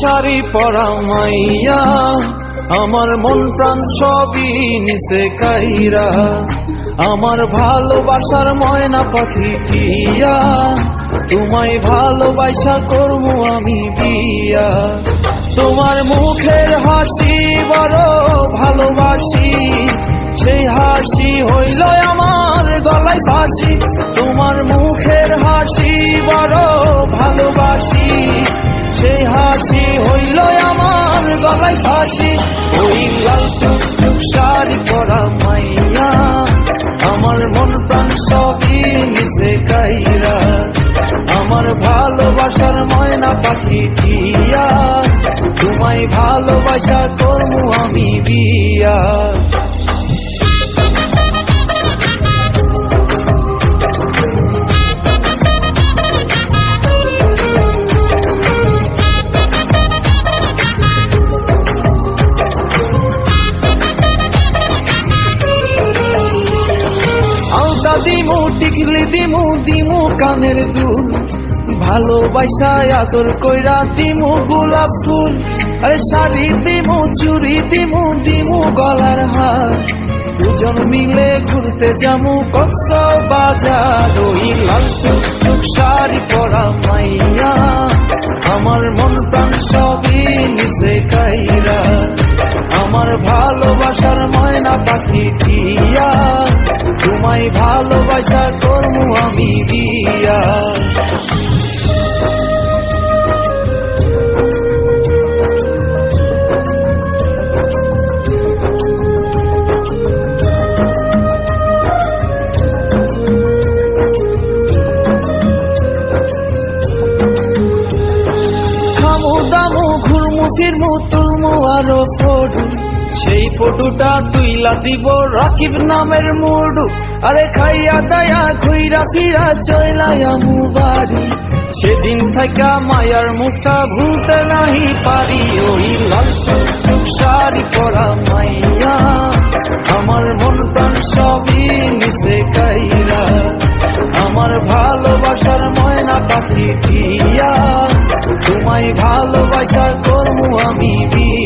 শাড়ি পরা মাইয়া, আমার মন প্রাণ সবই নিচে কাইরা। আমার ভালোবাসার ময়না পাখি টিয়া তোমায় ভালোবাসা করব আমি বিয়া তোমার মুখের হাসি বড় ভালোবাসি, সেই হাসি হইল আমার গলায় ফাঁসি। তোমার মুখের হাসি বড় ভালোবাসি। সেই হাসি হইল আমার গলায় ফাঁসি, ওই লাল শাড়ি পরা মাইয়া। আমার মন প্রাণ সবই মিশে কাইরা। আমার ভালোবাসার ময়না পাখি টিয়া। তোমায় ভালোবাসা করব আমি বিয়া। দিমু, টিকলি দিমু দিমু কানের দুল। ভালোবাসা আদর কইরা দিমু গোলাপ ফুল। আরে শাড়ি দিমু চুরি দিমু দিমু গলার হার। দুজন মিলে ঘুরতে যামু কত বাজার ওই লাল টুকটুক শাড়ি পরা মাইয়া। আমার মন প্রাণ সবই নিচে কাইরা। আমার ভালোবাসার ময়না পাখি টিয়া। তোমায় ভালোবাসা করব আমি বিয়া ফিরমু তুলমু আরও ফটু সেই ফটুটা তুইলা দিব রাকিব নামের মুডু। আরে খাইয়া দায়া খুইরা ফিরা চইলায়ামু বাড়ি। সেদিন থাকা মায়ার মুখটা ভুলতে নাহি পারি। ওই লাল শাড়ি পরা মাইয়া, আমার মন প্রাণ সবই নিচে কাইরা। আমার ভালোবাসার ময়না পাখি তোমায় ভালোবাসা করব আমি বিয়া